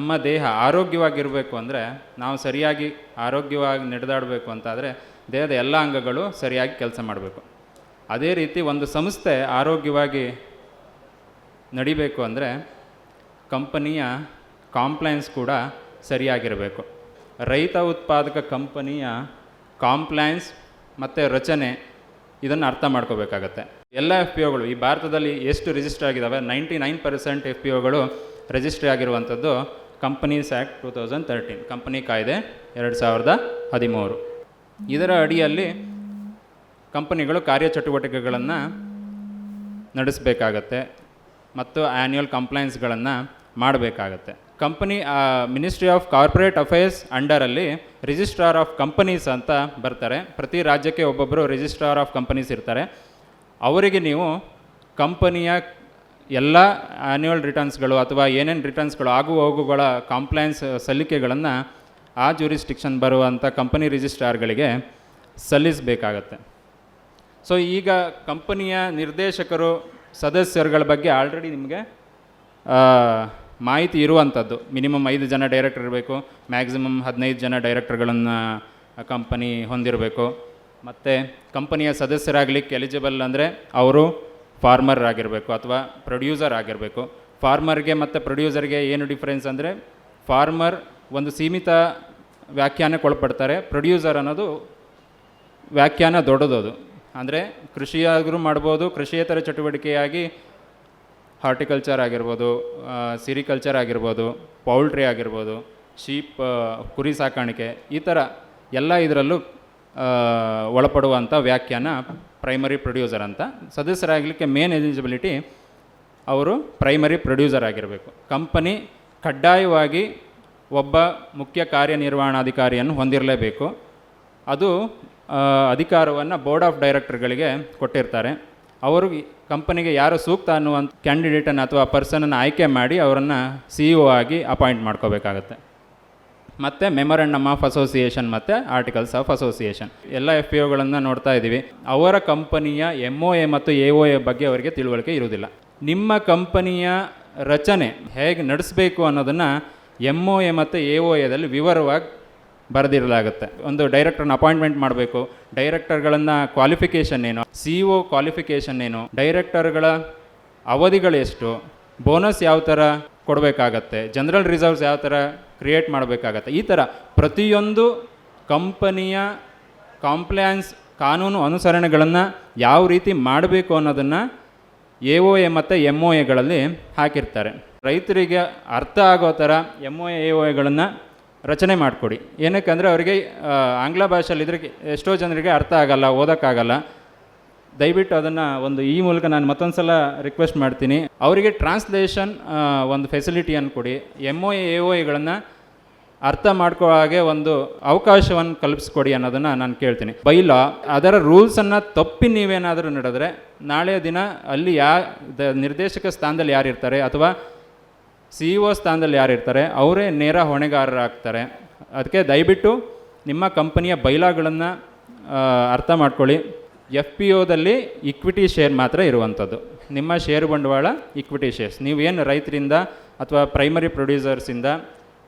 ನಮ್ಮ ದೇಹ ಆರೋಗ್ಯವಾಗಿರಬೇಕು ಅಂದರೆ ನಾವು ಸರಿಯಾಗಿ ಆರೋಗ್ಯವಾಗಿ ನಡೆದಾಡಬೇಕು ಅಂತಾದರೆ ದೇಹದ ಎಲ್ಲ ಅಂಗಗಳು ಸರಿಯಾಗಿ ಕೆಲಸ ಮಾಡಬೇಕು. ಅದೇ ರೀತಿ ಒಂದು ಸಂಸ್ಥೆ ಆರೋಗ್ಯವಾಗಿ ನಡಿಬೇಕು ಅಂದರೆ ಕಂಪನಿಯ ಕಾಂಪ್ಲೈನ್ಸ್ ಕೂಡ ಸರಿಯಾಗಿರಬೇಕು. ರೈತ ಉತ್ಪಾದಕ ಕಂಪನಿಯ ಕಾಂಪ್ಲೈನ್ಸ್ ಮತ್ತು ರಚನೆ ಇದನ್ನು ಅರ್ಥ ಮಾಡ್ಕೋಬೇಕಾಗತ್ತೆ. ಎಲ್ಲ ಎಫ್ ಪಿ ಓಗಳು ಈ ಭಾರತದಲ್ಲಿ ಎಷ್ಟು ರಿಜಿಸ್ಟರ್ ಆಗಿದ್ದಾವೆ ninety nine percent F P ಓಗಳು registry ಆಗಿರುವಂಥದ್ದು companies act two thousand thirteen company ಕಾಯ್ದೆ ಎರಡು ಸಾವಿರದ ಹದಿಮೂರು. ಇದರ ಅಡಿಯಲ್ಲಿ ಕಂಪನಿಗಳು ಕಾರ್ಯಚಟುವಟಿಕೆಗಳನ್ನು ನಡೆಸಬೇಕಾಗತ್ತೆ ಮತ್ತು ಆ್ಯನ್ಯುವಲ್ ಕಂಪ್ಲೈನ್ಸ್ಗಳನ್ನು ಮಾಡಬೇಕಾಗತ್ತೆ. Company ministry of corporate affairs ಅಂಡರಲ್ಲಿ registrar of companies ಅಂತ ಬರ್ತಾರೆ. ಪ್ರತಿ ರಾಜ್ಯಕ್ಕೆ ಒಬ್ಬೊಬ್ಬರು ರಿಜಿಸ್ಟ್ರಾರ್ ಆಫ್ ಕಂಪನೀಸ್ ಇರ್ತಾರೆ. ಅವರಿಗೆ ನೀವು ಕಂಪನಿಯ ಎಲ್ಲ ಆ್ಯನ್ಯುವಲ್ ರಿಟರ್ನ್ಸ್ಗಳು ಅಥವಾ ಏನೇನು ರಿಟರ್ನ್ಸ್ಗಳು ಆಗು ಹೋಗುಗಳ ಕಾಂಪ್ಲೈನ್ಸ್ ಸಲ್ಲಿಕೆಗಳನ್ನು ಆ ಜೂರಿಸ್ಟಿಕ್ಷನ್ ಬರುವಂಥ ಕಂಪನಿ ರಿಜಿಸ್ಟ್ರಾರ್ಗಳಿಗೆ ಸಲ್ಲಿಸಬೇಕಾಗತ್ತೆ. ಸೊ ಈಗ ಕಂಪನಿಯ ನಿರ್ದೇಶಕರು, ಸದಸ್ಯರುಗಳ ಬಗ್ಗೆ ಆಲ್ರೆಡಿ ನಿಮಗೆ ಮಾಹಿತಿ ಇರುವಂಥದ್ದು ಮಿನಿಮಮ್ ಐದು ಜನ ಡೈರೆಕ್ಟರ್ ಇರಬೇಕು ಮ್ಯಾಕ್ಸಿಮಮ್ ಹದಿನೈದು ಜನ ಡೈರೆಕ್ಟರ್ಗಳನ್ನು ಕಂಪನಿ ಹೊಂದಿರಬೇಕು. ಮತ್ತು ಕಂಪನಿಯ ಸದಸ್ಯರಾಗಲಿಕ್ಕೆ ಎಲಿಜಿಬಲ್ ಅಂದರೆ ಅವರು ಫಾರ್ಮರ್ ಆಗಿರಬೇಕು ಅಥವಾ ಪ್ರೊಡ್ಯೂಸರ್ ಆಗಿರಬೇಕು. ಫಾರ್ಮರ್ಗೆ ಮತ್ತು ಪ್ರೊಡ್ಯೂಸರ್ಗೆ ಏನು ಡಿಫ್ರೆನ್ಸ್ ಅಂದರೆ ಫಾರ್ಮರ್ ಒಂದು ಸೀಮಿತ ವ್ಯಾಖ್ಯಾನಕ್ಕೆ ಒಳಪಡ್ತಾರೆ ಪ್ರೊಡ್ಯೂಸರ್ ಅನ್ನೋದು ವ್ಯಾಖ್ಯಾನ ದೊಡ್ಡದದು. ಅಂದರೆ ಕೃಷಿಯಾದರೂ ಮಾಡ್ಬೋದು, ಕೃಷಿಯೇತರ ಚಟುವಟಿಕೆಯಾಗಿ ಹಾರ್ಟಿಕಲ್ಚರ್ ಆಗಿರ್ಬೋದು ಸಿರಿಕಲ್ಚರ್ ಆಗಿರ್ಬೋದು ಪೌಲ್ಟ್ರಿ ಆಗಿರ್ಬೋದು ಶೀಪ್ ಕುರಿ ಸಾಕಾಣಿಕೆ ಈ ಥರ ಎಲ್ಲ ಇದರಲ್ಲೂ ಒಳಪಡುವಂಥ ವ್ಯಾಖ್ಯಾನ ಪ್ರೈಮರಿ ಪ್ರೊಡ್ಯೂಸರ್ ಅಂತ. ಸದಸ್ಯರಾಗಲಿಕ್ಕೆ ಮೇನ್ ಎಲಿಜಿಬಿಲಿಟಿ ಅವರು ಪ್ರೈಮರಿ ಪ್ರೊಡ್ಯೂಸರ್ ಆಗಿರಬೇಕು. ಕಂಪನಿ ಕಡ್ಡಾಯವಾಗಿ ಒಬ್ಬ ಮುಖ್ಯ ಕಾರ್ಯನಿರ್ವಹಣಾಧಿಕಾರಿಯನ್ನು ಹೊಂದಿರಲೇಬೇಕು. ಅದು ಅಧಿಕಾರವನ್ನು ಬೋರ್ಡ್ ಆಫ್ ಡೈರೆಕ್ಟರ್ಗಳಿಗೆ ಕೊಟ್ಟಿರ್ತಾರೆ. ಅವರು ಕಂಪನಿಗೆ ಯಾರು ಸೂಕ್ತ ಅನ್ನುವಂಥ ಕ್ಯಾಂಡಿಡೇಟನ್ನು ಅಥವಾ ಪರ್ಸನನ್ನು ಆಯ್ಕೆ ಮಾಡಿ ಅವರನ್ನು ಸಿ ಇ ಆಗಿ ಅಪಾಯಿಂಟ್ ಮಾಡ್ಕೋಬೇಕಾಗತ್ತೆ. ಮತ್ತು ಮೆಮೊರಂಡಮ್ ಆಫ್ ಅಸೋಸಿಯೇಷನ್ ಮತ್ತು ಆರ್ಟಿಕಲ್ಸ್ ಆಫ್ ಅಸೋಸಿಯೇಷನ್ ಎಲ್ಲ ಎಫ್ ಪಿ ಒಗಳನ್ನು ನೋಡ್ತಾ ಇದ್ದೀವಿ ಅವರ ಕಂಪನಿಯ ಎಂ ಒ ಎ ಮತ್ತು ಎ ಒ ಎ ಬಗ್ಗೆ ಅವರಿಗೆ ತಿಳುವಳಿಕೆ ಇರುವುದಿಲ್ಲ. ನಿಮ್ಮ ಕಂಪನಿಯ ರಚನೆ ಹೇಗೆ ನಡೆಸಬೇಕು ಅನ್ನೋದನ್ನು ಎಂ ಒ ಎ ಮತ್ತು ಎ ಒ ಎದಲ್ಲಿ ವಿವರವಾಗಿ ಬರೆದಿರಲಾಗುತ್ತೆ. ಒಂದು ಡೈರೆಕ್ಟರ್ನ ಅಪಾಯಿಂಟ್ಮೆಂಟ್ ಮಾಡಬೇಕು. ಡೈರೆಕ್ಟರ್ಗಳನ್ನು ಕ್ವಾಲಿಫಿಕೇಷನ್ ಏನು? ಸಿ ಒ ಕ್ವಾಲಿಫಿಕೇಷನ್ ಏನು? ಡೈರೆಕ್ಟರ್ಗಳ ಅವಧಿಗಳು ಎಷ್ಟು? ಬೋನಸ್ ಯಾವ ಥರ? ಕೊಡಬೇಕಾಗತ್ತೆ. ಜನರಲ್ ರಿಸರ್ವ್ಸ್ ಯಾವ ಥರ ಕ್ರಿಯೇಟ್ ಮಾಡಬೇಕಾಗತ್ತೆ. ಈ ಥರ ಪ್ರತಿಯೊಂದು ಕಂಪನಿಯ ಕಾಂಪ್ಲಯನ್ಸ್ ಕಾನೂನು ಅನುಸರಣೆಗಳನ್ನು ಯಾವ ರೀತಿ ಮಾಡಬೇಕು ಅನ್ನೋದನ್ನು ಎ ಒ ಎ ಮತ್ತು ಎಂ ಒ ಎಗಳಲ್ಲಿ ಹಾಕಿರ್ತಾರೆ. ರೈತರಿಗೆ ಅರ್ಥ ಆಗೋ ಥರ ಎಂ ಒ ಎ ಒ ಎಗಳನ್ನು ರಚನೆ ಮಾಡಿಕೊಡಿ. ಏನಕ್ಕೆ ಅಂದರೆ ಅವರಿಗೆ ಆಂಗ್ಲ ಭಾಷೆಯಲ್ಲಿ ಇದ್ರಿಗೆ ಎಷ್ಟೋ ಜನರಿಗೆ ಅರ್ಥ ಆಗಲ್ಲ, ಓದೋಕ್ಕಾಗಲ್ಲ. ದಯವಿಟ್ಟು ಅದನ್ನು ಒಂದು ಈ ಮೂಲಕ ನಾನು ಮತ್ತೊಂದು ಸಲ ರಿಕ್ವೆಸ್ಟ್ ಮಾಡ್ತೀನಿ. ಅವರಿಗೆ ಟ್ರಾನ್ಸ್ಲೇಷನ್ ಒಂದು ಫೆಸಿಲಿಟಿಯನ್ನು ಕೊಡಿ. ಎಂ ಒ ಎ ಒ ಎಗಳನ್ನು ಅರ್ಥ ಮಾಡ್ಕೋ ಹಾಗೆ ಒಂದು ಅವಕಾಶವನ್ನು ಕಲ್ಪಿಸ್ಕೊಡಿ ಅನ್ನೋದನ್ನು ನಾನು ಕೇಳ್ತೀನಿ. ಬೈಲಾ ಅದರ ರೂಲ್ಸನ್ನು ತಪ್ಪಿ ನೀವೇನಾದರೂ ನಡೆದರೆ ನಾಳೆಯ ದಿನ ಅಲ್ಲಿ ಯಾ ನಿರ್ದೇಶಕ ಸ್ಥಾನದಲ್ಲಿ ಯಾರಿರ್ತಾರೆ ಅಥವಾ ಸಿ ಇ ಒ ಸ್ಥಾನದಲ್ಲಿ ಯಾರಿರ್ತಾರೆ ಅವರೇ ನೇರ ಹೊಣೆಗಾರರಾಗ್ತಾರೆ. ಅದಕ್ಕೆ ದಯವಿಟ್ಟು ನಿಮ್ಮ ಕಂಪನಿಯ ಬೈಲಾಗಳನ್ನು ಅರ್ಥ ಮಾಡ್ಕೊಳ್ಳಿ. ಎಫ್ ಪಿ ಒದಲ್ಲಿ ಇಕ್ವಿಟಿ ಶೇರ್ ಮಾತ್ರ ಇರುವಂಥದ್ದು. ನಿಮ್ಮ ಷೇರು ಬಂಡವಾಳ ಇಕ್ವಿಟಿ ಶೇರ್ಸ್ ನೀವೇನು ರೈತರಿಂದ ಅಥವಾ ಪ್ರೈಮರಿ ಪ್ರೊಡ್ಯೂಸರ್ಸಿಂದ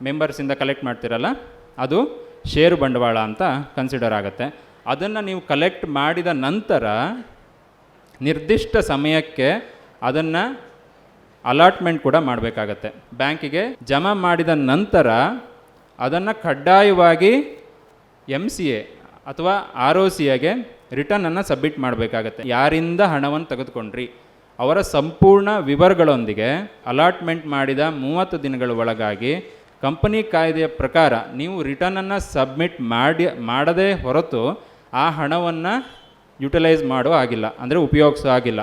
ಮೆಂಬರ್ಸಿಂದ ಕಲೆಕ್ಟ್ ಮಾಡ್ತಿರಲ್ಲ, ಅದು ಷೇರು ಬಂಡವಾಳ ಅಂತ ಕನ್ಸಿಡರ್ ಆಗುತ್ತೆ. ಅದನ್ನು ನೀವು ಕಲೆಕ್ಟ್ ಮಾಡಿದ ನಂತರ ನಿರ್ದಿಷ್ಟ ಸಮಯಕ್ಕೆ ಅದನ್ನು ಅಲಾಟ್ಮೆಂಟ್ ಕೂಡ ಮಾಡಬೇಕಾಗತ್ತೆ. ಬ್ಯಾಂಕಿಗೆ ಜಮಾ ಮಾಡಿದ ನಂತರ ಅದನ್ನು ಕಡ್ಡಾಯವಾಗಿ ಎಂ ಸಿ ಎ ಅಥವಾ ಆರ್ ಒ ಸಿ ಎಗೆ ರಿಟರ್ನನ್ನು ಸಬ್ಮಿಟ್ ಮಾಡಬೇಕಾಗತ್ತೆ. ಯಾರಿಂದ ಹಣವನ್ನು ತೆಗೆದುಕೊಂಡ್ರಿ? ಅವರ ಸಂಪೂರ್ಣ ವಿವರಗಳೊಂದಿಗೆ ಅಲಾಟ್ಮೆಂಟ್ ಮಾಡಿದ ಮೂವತ್ತು ದಿನಗಳ ಒಳಗಾಗಿ ಕಂಪನಿ ಕಾಯ್ದೆಯ ಪ್ರಕಾರ ನೀವು ರಿಟರ್ನನ್ನು ಸಬ್ಮಿಟ್ ಮಾಡಿ, ಮಾಡದೇ ಹೊರತು ಆ ಹಣವನ್ನು ಯುಟಿಲೈಸ್ ಮಾಡೋ ಆಗಿಲ್ಲ. ಅಂದರೆ ಉಪಯೋಗಿಸೋ ಆಗಿಲ್ಲ.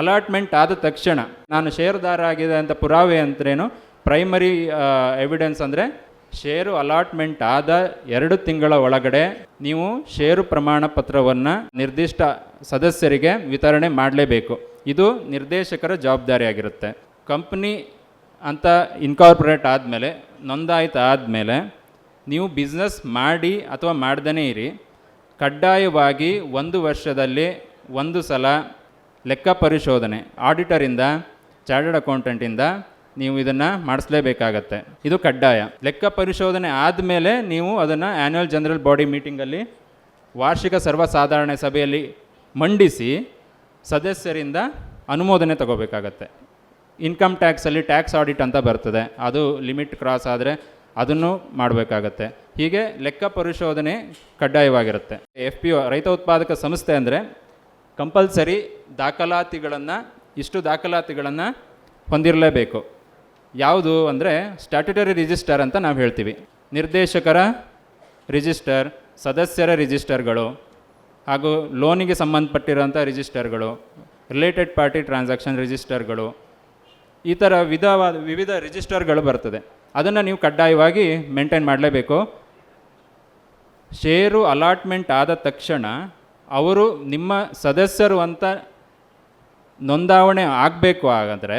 ಅಲಾಟ್ಮೆಂಟ್ ಆದ ತಕ್ಷಣ ನಾನು ಷೇರುದಾರ ಆಗಿದೆ ಅಂತ ಪುರಾವೆ ಅಂದ್ರೇನು? ಪ್ರೈಮರಿ ಎವಿಡೆನ್ಸ್ ಅಂದರೆ ಷೇರು ಅಲಾಟ್ಮೆಂಟ್ ಆದ ಎರಡು ತಿಂಗಳ ಒಳಗಡೆ ನೀವು ಷೇರು ಪ್ರಮಾಣ ಪತ್ರವನ್ನು ನಿರ್ದಿಷ್ಟ ಸದಸ್ಯರಿಗೆ ವಿತರಣೆ ಮಾಡಲೇಬೇಕು. ಇದು ನಿರ್ದೇಶಕರ ಜವಾಬ್ದಾರಿಯಾಗಿರುತ್ತೆ. ಕಂಪ್ನಿ ಅಂತ ಇನ್ಕಾರ್ಪೊರೇಟ್ ಆದಮೇಲೆ, ನೋಂದಾಯಿತ ಆದಮೇಲೆ, ನೀವು ಬಿಸ್ನೆಸ್ ಮಾಡಿ ಅಥವಾ ಮಾಡ್ದೇ ಇರಿ, ಕಡ್ಡಾಯವಾಗಿ ಒಂದು ವರ್ಷದಲ್ಲಿ ಒಂದು ಸಲ ಲೆಕ್ಕ ಪರಿಶೋಧನೆ ಆಡಿಟರಿಂದ ಚಾರ್ಟರ್ಡ್ ಅಕೌಂಟೆಂಟಿಂದ ನೀವು ಇದನ್ನು ಮಾಡಿಸ್ಲೇಬೇಕಾಗತ್ತೆ. ಇದು ಕಡ್ಡಾಯ. ಲೆಕ್ಕ ಪರಿಶೋಧನೆ ಆದಮೇಲೆ ನೀವು ಅದನ್ನು ಆ್ಯನ್ಯುವಲ್ ಜನರಲ್ ಬಾಡಿ ಮೀಟಿಂಗಲ್ಲಿ ವಾರ್ಷಿಕ ಸರ್ವಸಾಧಾರಣ ಸಭೆಯಲ್ಲಿ ಮಂಡಿಸಿ ಸದಸ್ಯರಿಂದ ಅನುಮೋದನೆ ತಗೋಬೇಕಾಗತ್ತೆ. ಇನ್ಕಮ್ ಟ್ಯಾಕ್ಸಲ್ಲಿ ಟ್ಯಾಕ್ಸ್ ಆಡಿಟ್ ಅಂತ ಬರ್ತದೆ. ಅದು ಲಿಮಿಟ್ ಕ್ರಾಸ್ ಆದರೆ ಅದನ್ನು ಮಾಡಬೇಕಾಗತ್ತೆ. ಹೀಗೆ ಲೆಕ್ಕ ಪರಿಶೋಧನೆ ಕಡ್ಡಾಯವಾಗಿರುತ್ತೆ. ಎಫ್ ಪಿ ಒ, ರೈತ ಉತ್ಪಾದಕ ಸಂಸ್ಥೆ ಅಂದರೆ ಕಂಪಲ್ಸರಿ ದಾಖಲಾತಿಗಳನ್ನು, ಇಷ್ಟು ದಾಖಲಾತಿಗಳನ್ನು ಹೊಂದಿರಲೇಬೇಕು. ಯಾವುದು ಅಂದರೆ ಸ್ಟ್ಯಾಟ್ಯುಟರಿ ರಿಜಿಸ್ಟರ್ ಅಂತ ನಾವು ಹೇಳ್ತೀವಿ. ನಿರ್ದೇಶಕರ ರಿಜಿಸ್ಟರ್ ಸದಸ್ಯರ ರಿಜಿಸ್ಟರ್ಗಳು ಹಾಗೂ ಲೋನಿಗೆ ಸಂಬಂಧಪಟ್ಟಿರೋಂಥ ರಿಜಿಸ್ಟರ್ಗಳು ರಿಲೇಟೆಡ್ ಪಾರ್ಟಿ ಟ್ರಾನ್ಸಾಕ್ಷನ್ ರಿಜಿಸ್ಟರ್ಗಳು ಈ ಥರ ವಿಧವಾದ ವಿವಿಧ ರಿಜಿಸ್ಟರ್ಗಳು ಬರ್ತದೆ. ಅದನ್ನು ನೀವು ಕಡ್ಡಾಯವಾಗಿ ಮೇಂಟೈನ್ ಮಾಡಲೇಬೇಕು. ಷೇರು ಅಲಾಟ್ಮೆಂಟ್ ಆದ ತಕ್ಷಣ ಅವರು ನಿಮ್ಮ ಸದಸ್ಯರು ಅಂತ ನೋಂದಾವಣೆ ಆಗಬೇಕು ಹಾಗಾದರೆ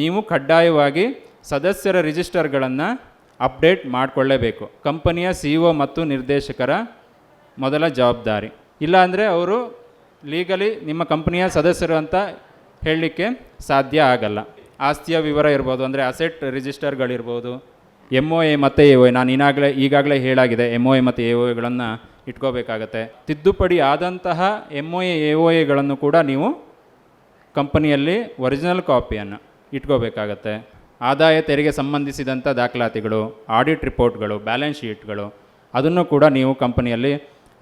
ನೀವು ಕಡ್ಡಾಯವಾಗಿ ಸದಸ್ಯರ ರಿಜಿಸ್ಟರ್ಗಳನ್ನು ಅಪ್ಡೇಟ್ ಮಾಡಿಕೊಳ್ಳೇಬೇಕು. ಕಂಪನಿಯ ಸಿ ಒ ಮತ್ತು ನಿರ್ದೇಶಕರ ಮೊದಲ ಜವಾಬ್ದಾರಿ. ಇಲ್ಲಾಂದರೆ ಅವರು ಲೀಗಲಿ ನಿಮ್ಮ ಕಂಪನಿಯ ಸದಸ್ಯರು ಅಂತ ಹೇಳಲಿಕ್ಕೆ ಸಾಧ್ಯ ಆಗಲ್ಲ. ಆಸ್ತಿಯ ವಿವರ ಇರ್ಬೋದು ಅಂದರೆ ಅಸೆಟ್ ರಿಜಿಸ್ಟರ್ಗಳಿರ್ಬೋದು ಎಂ ಒ ಎ ಮತ್ತು ಎ ಒ ನಾನು ಈಗಾಗಲೇ ಈಗಾಗಲೇ ಹೇಳಾಗಿದೆ ಎಂ ಒ ಎ ಮತ್ತು ಎ ಒ ಎಗಳನ್ನು ಇಟ್ಕೋಬೇಕಾಗತ್ತೆ. ತಿದ್ದುಪಡಿ ಆದಂತಹ M O A A O ಎಗಳನ್ನು ಕೂಡ ನೀವು ಕಂಪನಿಯಲ್ಲಿ ಒರಿಜಿನಲ್ ಕಾಪಿಯನ್ನು ಇಟ್ಕೋಬೇಕಾಗತ್ತೆ. ಆದಾಯ ತೆರಿಗೆ ಸಂಬಂಧಿಸಿದಂಥ ದಾಖಲಾತಿಗಳು ಆಡಿಟ್ ರಿಪೋರ್ಟ್ಗಳು ಬ್ಯಾಲೆನ್ಸ್ ಶೀಟ್ಗಳು ಅದನ್ನು ಕೂಡ ನೀವು ಕಂಪನಿಯಲ್ಲಿ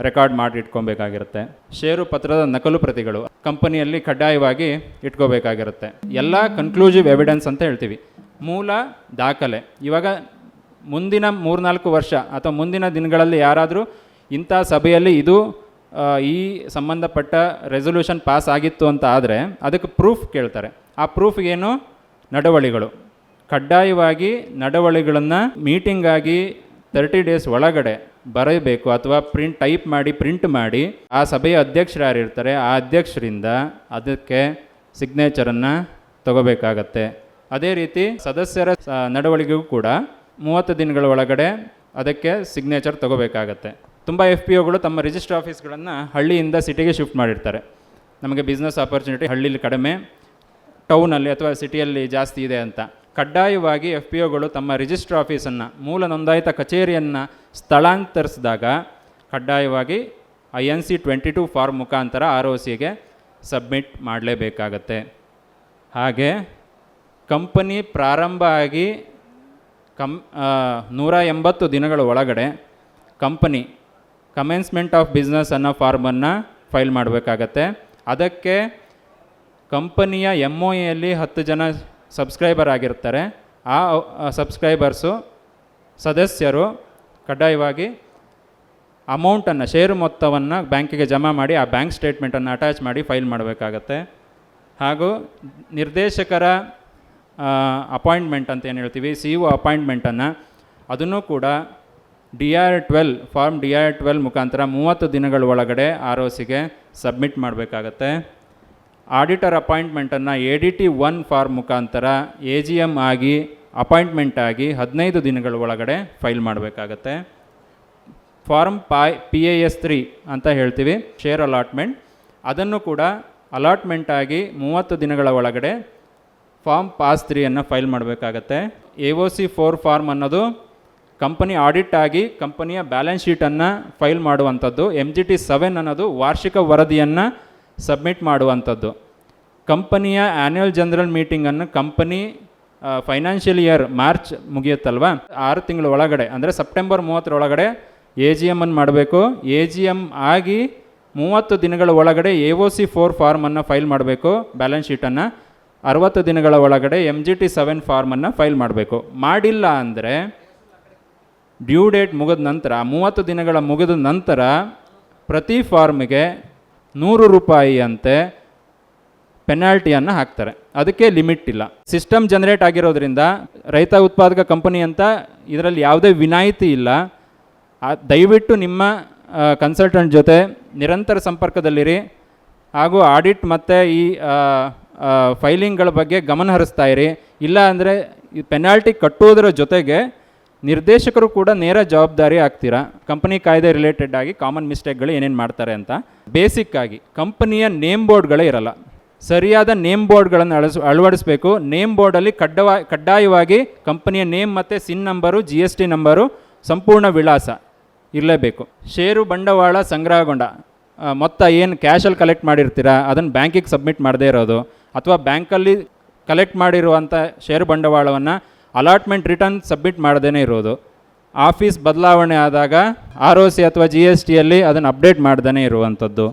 ರೆಕಾರ್ಡ್ ಮಾಡಿ ಇಟ್ಕೊಬೇಕಾಗಿರುತ್ತೆ. ಷೇರು ಪತ್ರದ ನಕಲು ಪ್ರತಿಗಳು ಕಂಪನಿಯಲ್ಲಿ ಕಡ್ಡಾಯವಾಗಿ ಇಟ್ಕೋಬೇಕಾಗಿರುತ್ತೆ. ಎಲ್ಲ ಕನ್ಕ್ಲೂಸಿವ್ ಎವಿಡೆನ್ಸ್ ಅಂತ ಹೇಳ್ತೀವಿ. ಮೂಲ ದಾಖಲೆ. ಇವಾಗ ಮುಂದಿನ ಮೂರ್ನಾಲ್ಕು ವರ್ಷ ಅಥವಾ ಮುಂದಿನ ದಿನಗಳಲ್ಲಿ ಯಾರಾದರೂ ಇಂಥ ಸಭೆಯಲ್ಲಿ ಇದು ಈ ಸಂಬಂಧಪಟ್ಟ ರೆಸೊಲ್ಯೂಷನ್ ಪಾಸ್ ಆಗಿತ್ತು ಅಂತ ಆದರೆ ಅದಕ್ಕೆ ಪ್ರೂಫ್ ಕೇಳ್ತಾರೆ. ಆ ಪ್ರೂಫ್ ಏನು? ನಡವಳಿಗಳು. ಕಡ್ಡಾಯವಾಗಿ ನಡವಳಿಗಳನ್ನು ಮೀಟಿಂಗಾಗಿ ತರ್ಟಿ ಡೇಸ್ ಒಳಗಡೆ ಬರೆಯಬೇಕು ಅಥವಾ ಪ್ರಿಂಟ್ ಟೈಪ್ ಮಾಡಿ ಪ್ರಿಂಟ್ ಮಾಡಿ. ಆ ಸಭೆಯ ಅಧ್ಯಕ್ಷರು ಯಾರಿರ್ತಾರೆ? ಆ ಅಧ್ಯಕ್ಷರಿಂದ ಅದಕ್ಕೆ ಸಿಗ್ನೇಚರನ್ನು ತಗೋಬೇಕಾಗತ್ತೆ. ಅದೇ ರೀತಿ ಸದಸ್ಯರ ನಡವಳಿಕೆಗೂ ಕೂಡ ಮೂವತ್ತು ದಿನಗಳ ಒಳಗಡೆ ಅದಕ್ಕೆ ಸಿಗ್ನೇಚರ್ ತಗೋಬೇಕಾಗತ್ತೆ. ತುಂಬ ಎಫ್ ಪಿ ಒಗಳು ತಮ್ಮ ರಿಜಿಸ್ಟರ್ ಆಫೀಸ್ಗಳನ್ನು ಹಳ್ಳಿಯಿಂದ ಸಿಟಿಗೆ ಶಿಫ್ಟ್ ಮಾಡಿರ್ತಾರೆ. ನಮಗೆ ಬಿಸ್ನೆಸ್ ಆಪರ್ಚುನಿಟಿ ಹಳ್ಳಿಲಿ ಕಡಿಮೆ. ಟೌನಲ್ಲಿ ಅಥವಾ ಸಿಟಿಯಲ್ಲಿ ಜಾಸ್ತಿ ಇದೆ ಅಂತ. ಕಡ್ಡಾಯವಾಗಿ ಎಫ್ ಪಿ ಒಗಳು ತಮ್ಮ ರಿಜಿಸ್ಟರ್ ಆಫೀಸನ್ನು, ಮೂಲ ನೋಂದಾಯಿತ ಕಚೇರಿಯನ್ನು ಸ್ಥಳಾಂತರಿಸಿದಾಗ ಕಡ್ಡಾಯವಾಗಿ I N C twenty two form ಮುಖಾಂತರ ಆರ್ ಒ ಸಿಗೆ ಸಬ್ಮಿಟ್ ಮಾಡಲೇಬೇಕಾಗತ್ತೆ. ಹಾಗೆ ಕಂಪನಿ ಪ್ರಾರಂಭ ಆಗಿ ಕಂ ನೂರ ಎಂಬತ್ತು ದಿನಗಳ ಒಳಗಡೆ ಕಂಪನಿ ಕಮೆನ್ಸ್ಮೆಂಟ್ ಆಫ್ ಬಿಸ್ನೆಸ್ ಅನ್ನೋ ಫಾರ್ಮನ್ನು ಫೈಲ್ ಮಾಡಬೇಕಾಗತ್ತೆ. ಅದಕ್ಕೆ ಕಂಪನಿಯ ಎಂ ಒ ಎಲ್ಲಿ ಹತ್ತು ಜನ ಸಬ್ಸ್ಕ್ರೈಬರ್ ಆಗಿರ್ತಾರೆ. ಆ ಸಬ್ಸ್ಕ್ರೈಬರ್ಸು ಸದಸ್ಯರು ಕಡ್ಡಾಯವಾಗಿ ಅಮೌಂಟನ್ನು ಷೇರು ಮೊತ್ತವನ್ನು ಬ್ಯಾಂಕಿಗೆ ಜಮಾ ಮಾಡಿ ಆ ಬ್ಯಾಂಕ್ ಸ್ಟೇಟ್ಮೆಂಟನ್ನು ಅಟ್ಯಾಚ್ ಮಾಡಿ ಫೈಲ್ ಮಾಡಬೇಕಾಗತ್ತೆ. ಹಾಗೂ ನಿರ್ದೇಶಕರ ಅಪಾಯಿಂಟ್ಮೆಂಟ್ ಅಂತ ಏನು ಹೇಳ್ತೀವಿ ಸಿ ಒ ಅಪಾಯಿಂಟ್ಮೆಂಟನ್ನು ಅದನ್ನು ಕೂಡ D R twelve form D R twelve ಮುಖಾಂತರ ಮೂವತ್ತು ದಿನಗಳ ಒಳಗಡೆ ಆರ್ ಒ ಸಿಗೆ ಸಬ್ಮಿಟ್ ಮಾಡಬೇಕಾಗತ್ತೆ. Auditor ಅಪಾಯಿಂಟ್ಮೆಂಟನ್ನು A D T one form ಮುಖಾಂತರ ಎ ಜಿ ಎಂ ಆಗಿ, ಅಪಾಯಿಂಟ್ಮೆಂಟ್ ಆಗಿ ಹದಿನೈದು ದಿನಗಳ ಒಳಗಡೆ ಫೈಲ್ ಮಾಡಬೇಕಾಗತ್ತೆ. ಫಾರ್ಮ್ ಪಾಯ್ ಪಿ ಎ ಎಸ್ ತ್ರೀ ಅಂತ ಹೇಳ್ತೀವಿ, ಶೇರ್ ಅಲಾಟ್ಮೆಂಟ್. ಅದನ್ನು ಕೂಡ ಅಲಾಟ್ಮೆಂಟ್ ಆಗಿ ಮೂವತ್ತು ದಿನಗಳ ಒಳಗಡೆ ಫಾರ್ಮ್ ಪಾಸ್ ತ್ರೀಯನ್ನು ಫೈಲ್ ಮಾಡಬೇಕಾಗತ್ತೆ. A O C four form ಅನ್ನೋದು ಕಂಪನಿ ಆಡಿಟ್ ಆಗಿ ಕಂಪನಿಯ ಬ್ಯಾಲೆನ್ಸ್ ಶೀಟನ್ನು ಫೈಲ್ ಮಾಡುವಂಥದ್ದು ಎಂ ಜಿ ಟಿ ಸೆವೆನ್ ಅನ್ನೋದು ವಾರ್ಷಿಕ ವರದಿಯನ್ನು ಸಬ್ಮಿಟ್ ಮಾಡುವಂಥದ್ದು. ಕಂಪನಿಯ ಆ್ಯನ್ಯುವಲ್ ಜನರಲ್ ಮೀಟಿಂಗನ್ನು ಕಂಪನಿ ಫೈನಾನ್ಷಿಯಲ್ ಇಯರ್ ಮಾರ್ಚ್ ಮುಗಿಯುತ್ತಲ್ವ? ಆರು ತಿಂಗಳ ಒಳಗಡೆ, ಅಂದರೆ ಸೆಪ್ಟೆಂಬರ್ ಮೂವತ್ತರ ಒಳಗಡೆ ಎ ಜಿ ಎಮ್ಮನ್ನು ಮಾಡಬೇಕು. ಎ ಜಿ ಎಂ ಆಗಿ ಮೂವತ್ತು ದಿನಗಳ ಒಳಗಡೆ ಎ ಒ ಸಿ ಫೋರ್ ಫಾರ್ಮನ್ನು ಫೈಲ್ ಮಾಡಬೇಕು ಬ್ಯಾಲೆನ್ಸ್ ಶೀಟನ್ನು ಅರವತ್ತು ದಿನಗಳ ಒಳಗಡೆ ಎಂ ಜಿ ಟಿ ಸೆವೆನ್ ಫಾರ್ಮನ್ನು ಫೈಲ್ ಮಾಡಬೇಕು. ಮಾಡಿಲ್ಲ ಅಂದರೆ ಡ್ಯೂ ಡೇಟ್ ಮುಗಿದ ನಂತರ, ಮೂವತ್ತು ದಿನಗಳ ಮುಗಿದ ನಂತರ ಪ್ರತಿ ಫಾರ್ಮಿಗೆ ನೂರು ರೂಪಾಯಿ ಅಂತೆ ಪೆನಾಲ್ಟಿಯನ್ನು ಹಾಕ್ತಾರೆ. ಅದಕ್ಕೆ ಲಿಮಿಟ್ ಇಲ್ಲ. ಸಿಸ್ಟಮ್ ಜನರೇಟ್ ಆಗಿರೋದ್ರಿಂದ ರೈತ ಉತ್ಪಾದಕ ಕಂಪನಿ ಅಂತ ಇದರಲ್ಲಿ ಯಾವುದೇ ವಿನಾಯಿತಿ ಇಲ್ಲ. ದಯವಿಟ್ಟು ನಿಮ್ಮ ಕನ್ಸಲ್ಟೆಂಟ್ ಜೊತೆ ನಿರಂತರ ಸಂಪರ್ಕದಲ್ಲಿರಿ. ಹಾಗೂ ಆಡಿಟ್ ಮತ್ತು ಈ ಫೈಲಿಂಗ್ಗಳ ಬಗ್ಗೆ ಗಮನ ಹರಿಸ್ತಾ ಇರಿ. ಇಲ್ಲ ಅಂದರೆ ಈ ಪೆನಾಲ್ಟಿ ಕಟ್ಟುವುದರ ಜೊತೆಗೆ ನಿರ್ದೇಶಕರು ಕೂಡ ನೇರ ಜವಾಬ್ದಾರಿ ಆಗ್ತೀರಾ? ಕಂಪನಿ ಕಾಯ್ದೆ ರಿಲೇಟೆಡ್ ಆಗಿ ಕಾಮನ್ ಮಿಸ್ಟೇಕ್ಗಳು ಏನೇನು ಮಾಡ್ತಾರೆ ಅಂತ? ಬೇಸಿಕ್ ಆಗಿ, ಕಂಪನಿಯ ನೇಮ್ ಬೋರ್ಡ್ಗಳೇ ಇರಲ್ಲ. ಸರಿಯಾದ ನೇಮ್ ಬೋರ್ಡ್ಗಳನ್ನು ಅಳಸ್, ಅಳವಡಿಸಬೇಕು. ನೇಮ್ ಬೋರ್ಡಲ್ಲಿ ಕಡ್ಡವಾ, ಕಡ್ಡಾಯವಾಗಿ ಕಂಪನಿಯ ನೇಮ್ ಮತ್ತು CIN number G S T number ಸಂಪೂರ್ಣ ವಿಳಾಸ ಇರಲೇಬೇಕು. ಷೇರು ಬಂಡವಾಳ ಸಂಗ್ರಹಗೊಂಡ ಮೊತ್ತ ಏನು ಕ್ಯಾಶಲ್ಲಿ ಕಲೆಕ್ಟ್ ಮಾಡಿರ್ತೀರಾ? ಅದನ್ನು ಬ್ಯಾಂಕಿಗೆ ಸಬ್ಮಿಟ್ ಮಾಡದೇ ಇರೋದು. ಅಥವಾ ಬ್ಯಾಂಕಲ್ಲಿ ಕಲೆಕ್ಟ್ ಮಾಡಿರುವಂಥ ಷೇರು ಬಂಡವಾಳವನ್ನು ಅಲಾಟ್ಮೆಂಟ್ ರಿಟರ್ನ್ ಸಬ್ಮಿಟ್ ಮಾಡದೇ ಇರೋದು. ಆಫೀಸ್ ಬದಲಾವಣೆ ಆದಾಗ ಆರ್ ಒ ಸಿ ಅಥವಾ ಜಿ ಎಸ್ ಟಿಯಲ್ಲಿ ಅದನ್ನು ಅಪ್ಡೇಟ್ ಮಾಡ್ದೇ ಇರುವಂಥದ್ದು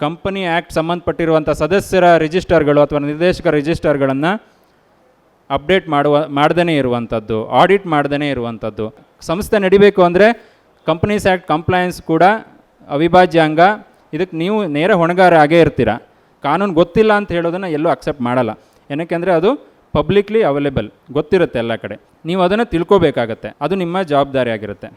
ಕಂಪನಿ ಆ್ಯಕ್ಟ್ ಸಂಬಂಧಪಟ್ಟಿರುವಂಥ ಸದಸ್ಯರ ರಿಜಿಸ್ಟರ್ಗಳು ಅಥವಾ ನಿರ್ದೇಶಕ ರಿಜಿಸ್ಟರ್ಗಳನ್ನು ಅಪ್ಡೇಟ್ ಮಾಡುವ ಮಾಡ್ದೇ ಇರುವಂಥದ್ದು ಆಡಿಟ್ ಮಾಡ್ದೇ ಇರುವಂಥದ್ದು ಸಂಸ್ಥೆ ನಡಿಬೇಕು ಅಂದರೆ ಕಂಪನೀಸ್ ಆ್ಯಕ್ಟ್ ಕಂಪ್ಲಯನ್ಸ್ ಕೂಡ ಅವಿಭಾಜ್ಯ ಅಂಗ ಇದಕ್ಕೆ ನೀವು ನೇರ ಹೊಣೆಗಾರ ಆಗೇ ಇರ್ತೀರ. ಕಾನೂನು ಗೊತ್ತಿಲ್ಲ ಅಂತ ಹೇಳೋದನ್ನು ಎಲ್ಲೂ ಅಕ್ಸೆಪ್ಟ್ ಮಾಡಲ್ಲ. ಏನಕ್ಕೆಂದರೆ ಅದು ಪಬ್ಲಿಕ್ಲಿ ಅವೈಲೇಬಲ್ ಗೊತ್ತಿರುತ್ತೆ ಎಲ್ಲ ಕಡೆ. ನೀವು ಅದನ್ನು ತಿಳ್ಕೋಬೇಕಾಗತ್ತೆ. ಅದು ನಿಮ್ಮ ಜವಾಬ್ದಾರಿ ಆಗಿರುತ್ತೆ